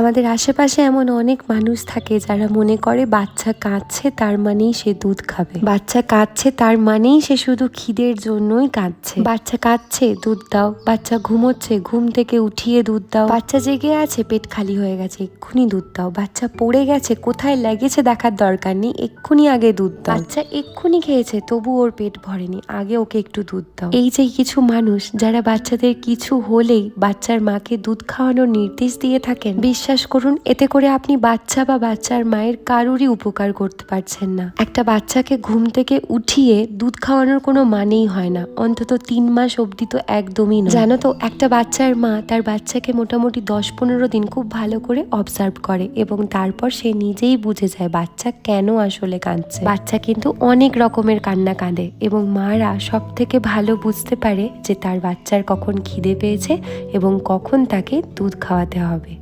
আমাদের আশেপাশে এমন অনেক মানুষ থাকে যারা মনে করে বাচ্চা কাঁদছে, তার মানেই সে দুধ খাবে। বাচ্চা কাঁদছে, তার মানেই সে শুধু খিদের জন্যই কাঁদছে। বাচ্চা কাঁদছে, দুধ দাও। বাচ্চা ঘুমোচ্ছে, ঘুম থেকে উঠিয়ে দুধ দাও। বাচ্চা জেগে আছে, পেট খালি হয়ে গেছে, এক্ষুনি দুধ দাও। বাচ্চা পড়ে গেছে, কোথায় লেগেছে দেখার দরকার নেই, এক্ষুনি আগে দুধ দাও। বাচ্চা এক্ষুনি খেয়েছে, তবু ওর পেট ভরেনি, আগে ওকে একটু দুধ দাও। এই যে কিছু মানুষ, যারা বাচ্চাদের কিছু হলেই বাচ্চার মাকে দুধ খাওয়ানোর নির্দেশ দিয়ে থাকেন বিশ্বাস করুন, এতে করে আপনি বাচ্চা বা বাচ্চার মায়ের কারোরই উপকার করতে পারছেন না। একটা বাচ্চাকে ঘুম থেকে উঠিয়ে দুধ খাওয়ানোর কোনো মানেই হয় না। অন্তত তিন মাস অবধি তো একদমই না জানো তো, একটা বাচ্চার মা তার বাচ্চাকে মোটামুটি দশ পনেরো দিন খুব ভালো করে অবজার্ভ করে এবং তারপর সে নিজেই বুঝে যায় বাচ্চা কেন আসলে কাঁদছে। বাচ্চা কিন্তু অনেক রকমের কান্না কাঁদে এবং মারা সব থেকে ভালো বুঝতে পারে যে তার বাচ্চার কখন খিদে পেয়েছে এবং কখন তাকে দুধ খাওয়াতে হবে।